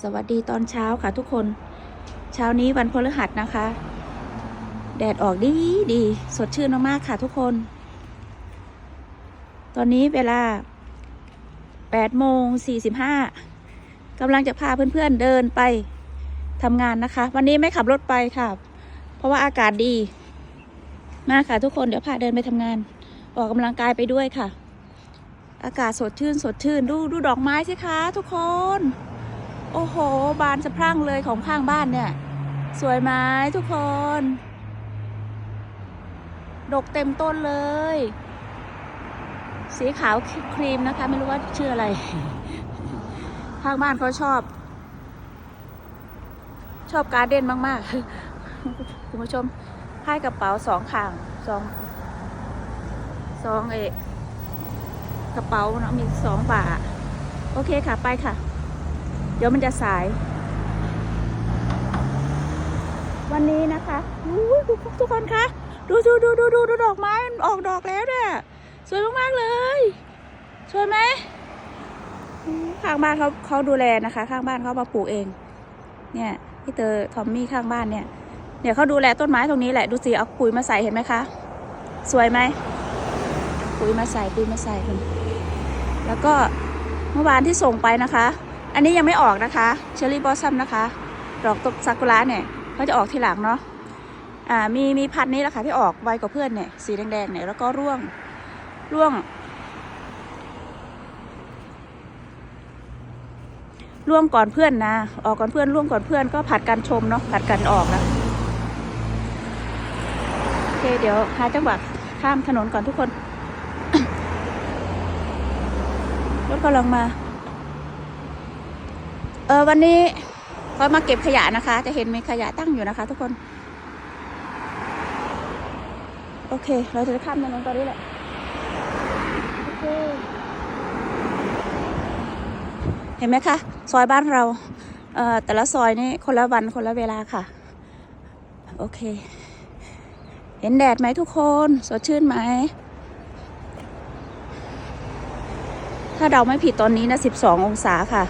สวัสดีตอนเช้าค่ะทุกคน เช้านี้วันพฤหัสนะคะ แดดออกดีดีสดชื่นมากๆค่ะทุกคน ตอนนี้เวลา8โมง45กำลังจะพาเพื่อนๆเดินไปทำงานนะคะ วันนี้ไม่ขับรถไปค่ะ เพราะว่าอากาศดีมากค่ะทุกคนเดี๋ยวพาเดินไปทำงาน ออกกำลังกายไปด้วยค่ะ อากาศสดชื่นสดชื่น ดูดูดอกไม้สิคะทุกคน โอ้โห บานสะพรั่งเลยของข้างบ้านเนี่ย สวยไหมทุกคน ดกเต็มต้นเลย สีขาวครีมนะคะ ไม่รู้ว่าชื่ออะไร ข้างบ้านเขาชอบ ชอบการเด้นมาก ๆ คุณผู้ชมให้กระเป๋าสองข้างสองสองเอะกระเป๋าเนาะมีสองฝาโอเคค่ะ ไปค่ะ ดี๋ยวมันจะสาย วันนี้นะคะอู้ยดูทุกคนคะดูดูดูดูดูดูดอกไม้มันออกดอกแล้วเนี่ยสวยมากๆเลย สวยไหมข้างบ้านเขาเขาดูแลนะคะ ข้างบ้านเขามาปลูกเอง เนี่ยพี่เตอร์ทอมมี่ข้างบ้านเนี่ยเนี่ยเขาดูแลต้นไม้ตรงนี้แหละดูสิเอาปุ๋ยมาใส่เห็นไหมคะ สวยไหมปุ๋ยมาใส่ปุ๋ยมาใส่คุณแล้วก็เมื่อวานที่ส่งไปนะคะ อันนี้ยังไม่ออกนะคะเชอรี่บอสซัมนะคะ ดอกตบซากุระเนี่ยเขาจะออกทีหลังเนาะอ่ามีมีพันนี้แหละค่ะที่ออกไวกว่าเพื่อนเนี่ยสีแดงๆเนี่ยแล้วก็ร่วงร่วงร่วงก่อนเพื่อนนะ ออกก่อนเพื่อนร่วงก่อนเพื่อนก็ผัดกันชมเนาะผัดกันออกนะโอเคเดี๋ยวหาจังหวะข้ามถนนก่อนทุกคนรถกำลังมา ออวันนี้เขามาเก็บขยะนะคะ จะเห็นมีขยะตั้งอยู่นะคะ ทุกคน โอเค เราจะข้ามถนนตอนนี้แหละโอเคเห็นไหมคะ ซอยบ้านเราเอ่อแต่ละซอยนี่คนละวันคนละเวลาค่ะ โอเค เห็นแดดไหมทุกคนสดชื่นไหม ถ้าเดาไม่ผิดตอนนี้นะ 12 องศาค่ะ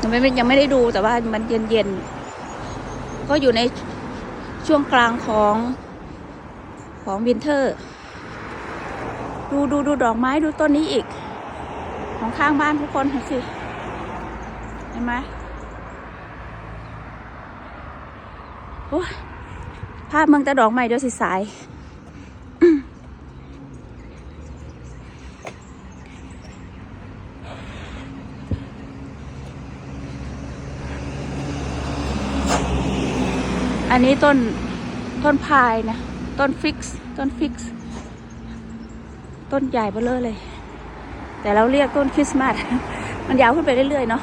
ยังไม่ยังไม่ได้ดูแต่ว่ามันเย็นเย็นๆ ก็อยู่ในช่วงกลางของของวินเทอร์ ดูดูดูดอกไม้ดูต้นนี้อีก ของข้างบ้านทุกคนเห็นสิ เห็นไหมโอ้ภาพเมืองต่ดอกไม้เดี๋ยวสิสาย อันนี้ต้นต้นพายนะ ต้นฟิกซ์ต้นฟิกซ์ต้นใหญ่เบ้อเลอเลย แต่เราเรียกต้นคริสต์มาสมันยาวขึ้นไปเรื่อยๆเนาะ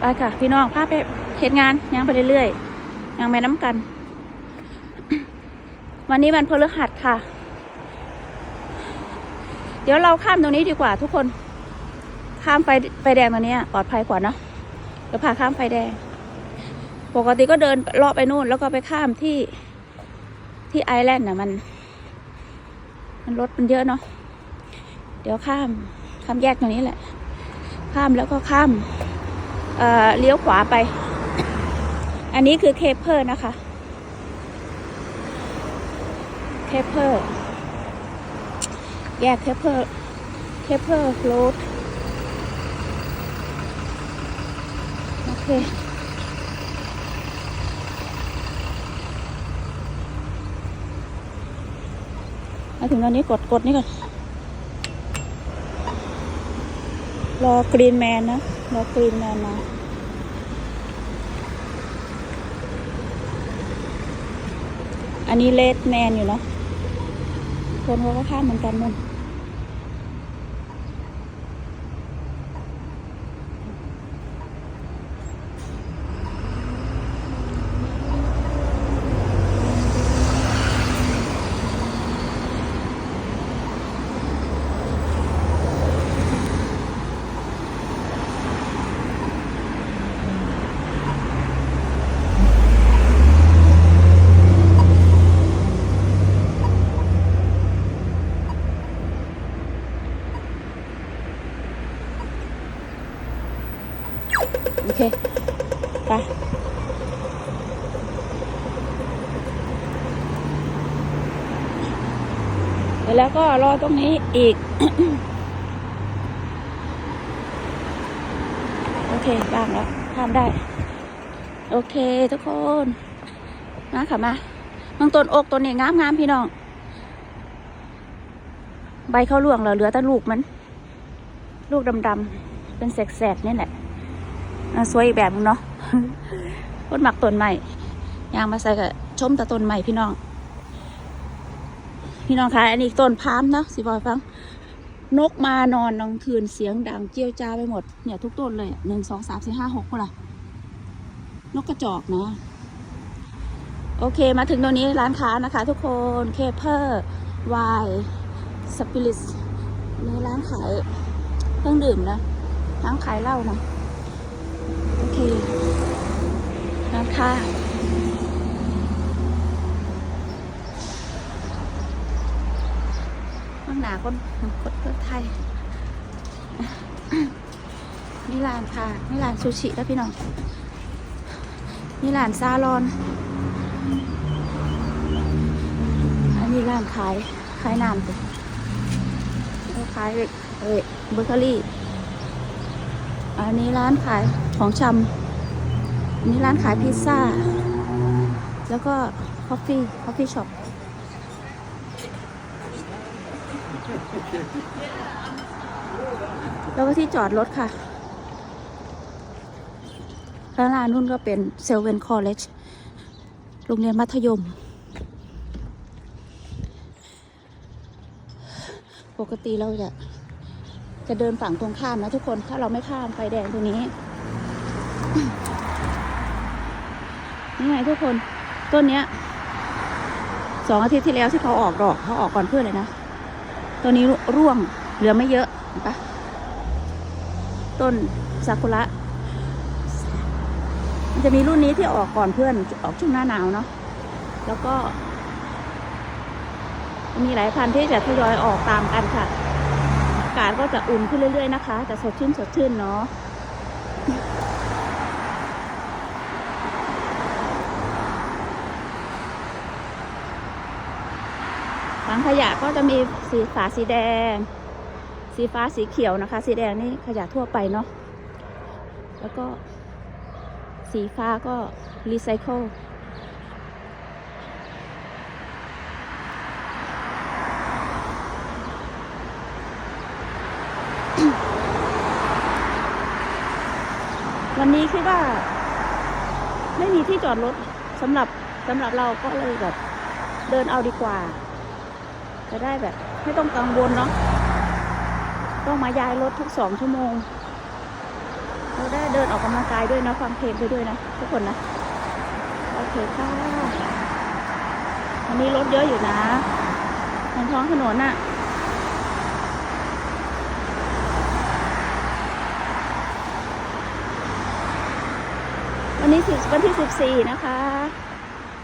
ไปค่ะ พี่น้องพาไปเหตุงานยังไปเรื่อยๆยังไปน้ำกัน วันนี้วันพฤหัสค่ะ เดี๋ยวเราข้ามตรงนี้ดีกว่าทุกคน ข้ามไฟไฟแดงตรงนี้ปลอดภัยกว่าเนาะเดี๋ยวพาข้ามไฟแดง ปกติก็เดินเลาะไปนู่น แล้วก็ไปข้ามที่ที่ไอแลนด์น่ะมัน มันรถมันเยอะเนาะเดี๋ยวข้ามข้ามแยกตรงนี้แหละ ข้ามแล้วก็ข้ามเอ่อเลี้ยวขวาไป อันนี้คือเคปเพอร์นะคะ เคปเพอร์แยกเคปเพอร์เคปเพอร์โรดโอเคมาถึงตอนนี้กดกดนี่ก่อน รอกรีนแมนนะ รอกรีนแมนมาอันนี้เลดแมนอยู่เนาะ คนเขาก็ข้ามเหมือนกันมัน แล้วก็รอตรงนี้อีก โอเคบ้างแล้วข้ามได้ โอเคทุกคนมาค่ะมาบางต้นอกต้นนี้งามงามพี่น้อง ใบเข้าหลวงแล้วเหลือแต่ลูกมัน ลูกดำๆเป็นแสกๆนี่แหละอะสวยอีกแบบนึงเนาะคนหมักต้นใหม่ยางมาใส่กับชมแต่ต้นใหม่พี่น้อง พี่น้องคะอันนี้ต้นพามนะสิบอยฟัง นกมานอนกลางคืนเสียงดังเจียวจ้าไปหมด เนี่ยทุกต้นเลยหนึ่งสองสามสี่ห้าหกคนละนกกระจอกนะโอเค มาถึงตรงนี้ร้านค้านะคะ ทุกคนเคเพอร์วน์สปิริตในร้านขายเครื่องดื่มนะ ร้านขายเหล้านะ โอเคร้านค้าข้าง หนาคนคนไทยนี่ร้านค่ะนี่ร้านซูชิแล้วพี่น้องนี่ร้านซาลอน อันนี้ร้านขายขายน้ำสิแล้วขายเอ้ยเบเกอรี่ อันนี้ร้านขายของชำอันนี้ร้านขายพิซซ่า แล้วก็คอฟฟี่คอฟฟี่ช็อป แล้วก็ที่จอดรถค่ะแล้วร้านนู่นก็เป็นเซลเวนคอลเลจโรงเรียนมัธยม ปกติเราจะจะเดินฝั่งตรงข้ามนะทุกคน ถ้าเราไม่ข้ามไฟแดงตรงนี้ นี่ไงทุกคน ต้นเนี้ยสองอาทิตย์ที่แล้วที่เขาออกดอกเขาออกก่อนเพื่อนเลยนะ ตัวนี้ร่วงเหลือไม่เยอะปะต้นซากุระมันจะมีรุ่นนี้ที่ออกก่อนเพื่อนออกช่วงหน้าหนาวเนาะแล้วก็ มีหลายพันธุ์ที่จะทยอยออกตามกันค่ะ อากาศก็จะอุ่นขึ้นเรื่อยๆนะคะแต่สดชื่นสดชื่นเนาะ ถังขยะก็จะมีสีฝาสีแดง สีฟ้าสีเขียวนะคะ สีแดงนี่ขยะทั่วไปเนาะแล้วก็สีฟ้าก็รีไซเคิลวันนี้คิดว่า ไม่มีที่จอดรถสำหรับสำหรับเราก็เลยแบบเดินเอาดีกว่า จะได้แบบไม่ต้องกังวลเนาะต้องมาย้ายรถทุกสองชั่วโมงเราได้เดินออกกำลังกายด้วยนะฟังเพลงไปด้วยนะทุกคนนะโอเคค่ะวันนี้รถเยอะอยู่นะบนท้องถนนน่ะวันนี้สิบวันที่สิบสี่นะคะ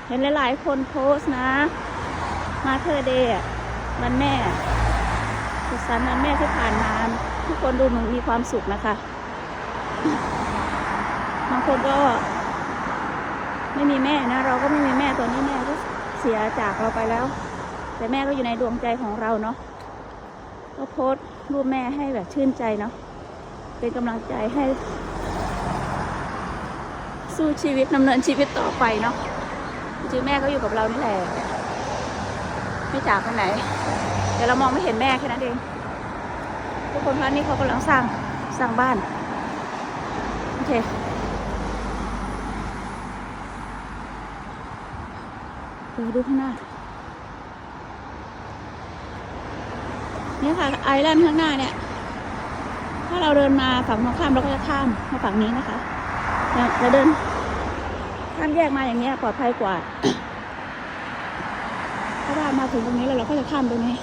เห็นหลาย ๆ คนโพสต์นะ มาเธอเดย์ วันแม่สุดสันต์วันแม่ที่ผ่านมา ทุกคนดูมันมีความสุขนะคะ บางคนก็ ไม่มีแม่นะ เราก็ไม่มีแม่ตอนนี้แม่ก็เสียจากเราไปแล้ว แต่แม่ก็อยู่ในดวงใจของเราเนาะก็โพสต์รูปแม่ให้แบบชื่นใจเนาะเป็นกำลังใจให้ สู้ชีวิตดำเนินชีวิตต่อไปเนาะจริงๆแม่ก็อยู่กับเรานี่แหละไม่จากไปไหน แต่เรามองไม่เห็นแม่แค่นั้นเอง ทุกคนคะนี่เขากำลังสร้างสร้างบ้าน โอเคดูดูข้างหน้าเนี่ยค่ะไอแลนด์ข้างหน้าเนี่ย ถ้าเราเดินมาฝั่งตรงข้ามเราก็จะข้ามมาฝั่งนี้นะคะเราเดินข้ามแยกมาอย่างเงี้ยปลอดภัยกว่า เพราะว่ามาถึงตรงนี้แล้วเราก็จะข้ามตรงนี้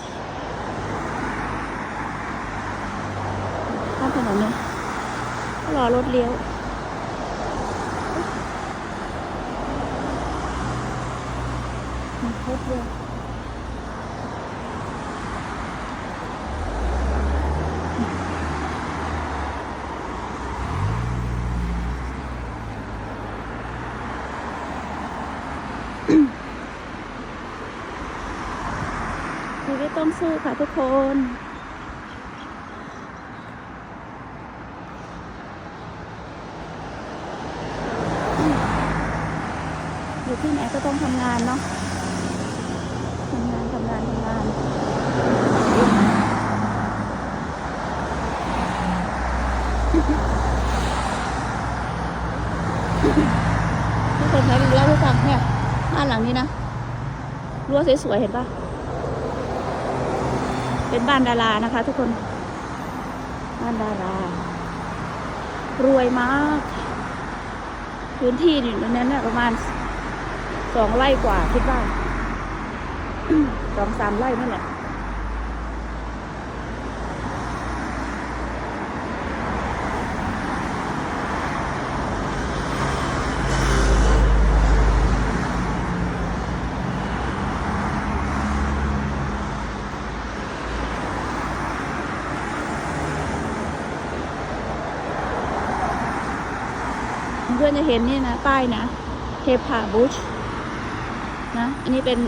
ถนนนะรอรถเลี้ยวรถเลี้ยวชีวิตต้องสู้ค่ะทุกคน ที่ไหนก็ต้องทำงานเนาะทำงานทำงานทำงานทุกคนคะดูแล้วทุกฟังเนี่ยบ้านหลังนี้นะรั้วสวยๆเห็นปะเป็นบ้านดารานะคะ ทุกคนบ้านดารารวยมาก พื้นที่อยู่ตรงนั้นน่ะประมาณ สองไร่กว่าคิดว่าสองสามไร่นั่นแหละเพื่อนจะเห็นนี่นะ ป้ายนะเทพาบุช นะอันนี้เป็น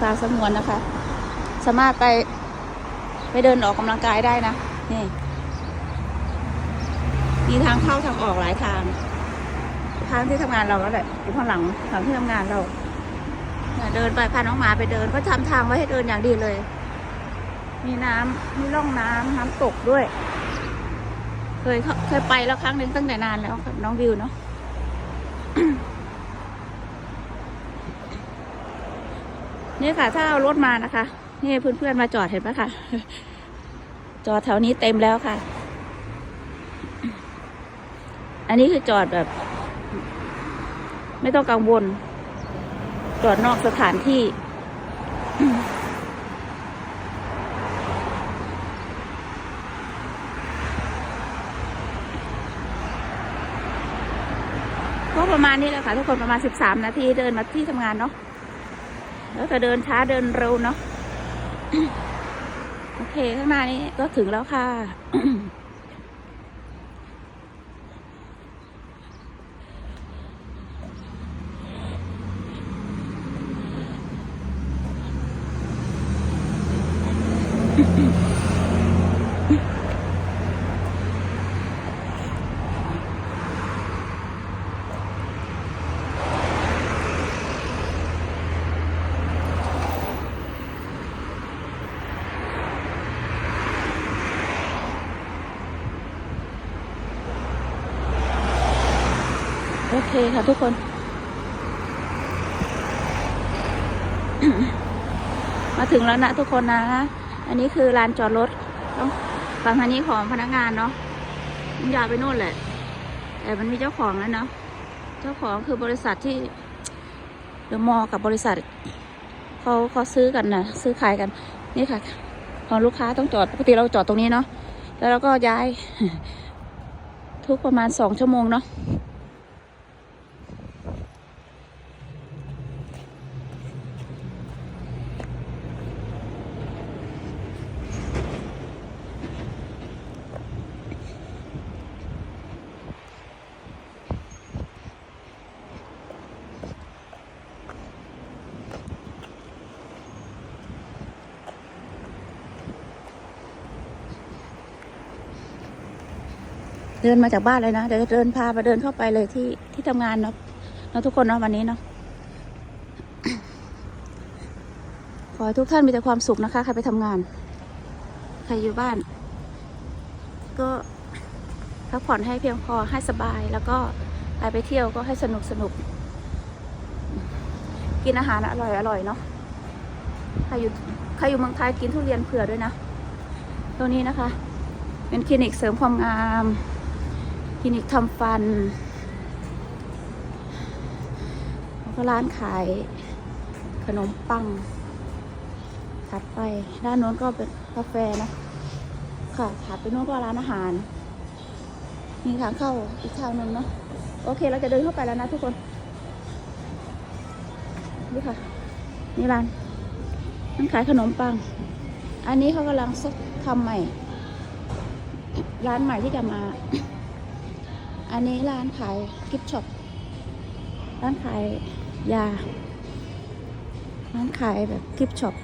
ป่าสงวนนะคะ สามารถไปไปเดินออกกำลังกายได้นะนี่มีทางเข้าทางออกหลายทางทางที่ทำงานเราแล้วแหละอยู่ข้างหลังทางที่ทำงานเราเดินไปพาน้องหมาไปเดินก็ทำทางไว้ให้เดินอย่างดีเลย มีน้ำมีร่องน้ำน้ำตกด้วย เคยเคยไปแล้วครั้งหนึ่งตั้งแต่นานแล้วน้องวิวเนาะ นี่ค่ะ ถ้าเอารถมานะคะ นี่เพื่อนๆมาจอดเห็นปะคะจอดแถวนี้เต็มแล้วค่ะ อันนี้คือจอดแบบ ไม่ต้องกังวล จอดนอกสถานที่ ก็ประมาณนี้แหละค่ะ ทุกคนประมาณสิบสามนาทีเดินมาที่ทำงานเนาะ แล้วจะเดินช้าเดินเร็วเนาะโอเคข้างหน้านี้ก็ถึงแล้วค่ะ คค่ะทุกคน มาถึงแล้วนะทุกคนนะ อันนี้คือลานจอดรถต้องฝั่งทางนี้ของพนักงานเนาะมันยาวไปโน่นแหละ แต่มันมีเจ้าของแล้วเนาะ เจ้าของคือบริษัทที่เดอะมอลกับบริษัทเขาเขาซื้อกันนะซื้อขายกัน นี่ค่ะ ของลูกค้าต้องจอดปกติเราจอดตรงนี้เนาะ แล้วเราก็ย้าย ทุกประมาณสองชั่วโมงเนาะ เดินมาจากบ้านเลยนะเดี๋ยวเดินพามาเดินเข้าไปเลยที่ที่ทำงานเนาะเราทุกคนเนาะวันนี้เนาะขอให้ทุกท่านมีแต่ความสุขนะคะใครไปทำงาน ใครอยู่บ้าน ก็พักผ่อนให้เพียงพอให้สบายแล้วก็ใครไปเที่ยวก็ให้สนุกสนุก กินอาหารอร่อยอร่อยเนาะใครอยู่ใครอยู่เมืองไทยกินทุเรียนเผื่อด้วยนะตรงนี้นะคะ เป็นคลินิกเสริมความงาม คลินิกทำฟัน แล้วก็ร้านขายขนมปัง ถัดไปด้านโน้นก็เป็นกาแฟนะ ค่ะ ถัดไปโน้นก็ร้านอาหาร มีทางเข้าอีกทางหนึ่งเนาะ โอเค เราจะเดินเข้าไปแล้วนะทุกคน นี่ค่ะ นี่ร้านร้านขายขนมปัง อันนี้เขากำลังทำใหม่ ร้านใหม่ที่จะมา อันนี้ร้านขายกิฟช็อป ร้านขายยา ร้านขายแบบกิฟช็อป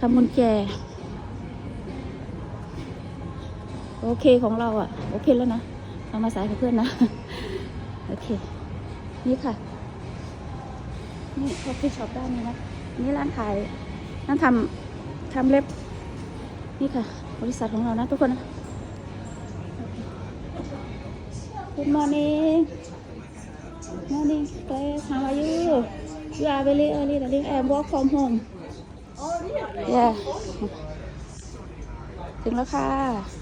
ทำกุญแจ โอเคของเราอะโอเคแล้วนะ เอามาใส่กับเพื่อนนะ โอเค นี่ค่ะ นี่คอฟฟี่ช็อปด้านนี้นะ นี่ร้านขายร้านทำทำเล็บ นี่ค่ะ บริษัทของเรานะทุกคนนะ Good morning morning Grace how are you you are very early darling I work from home yeah ถึงแล้วค่ะ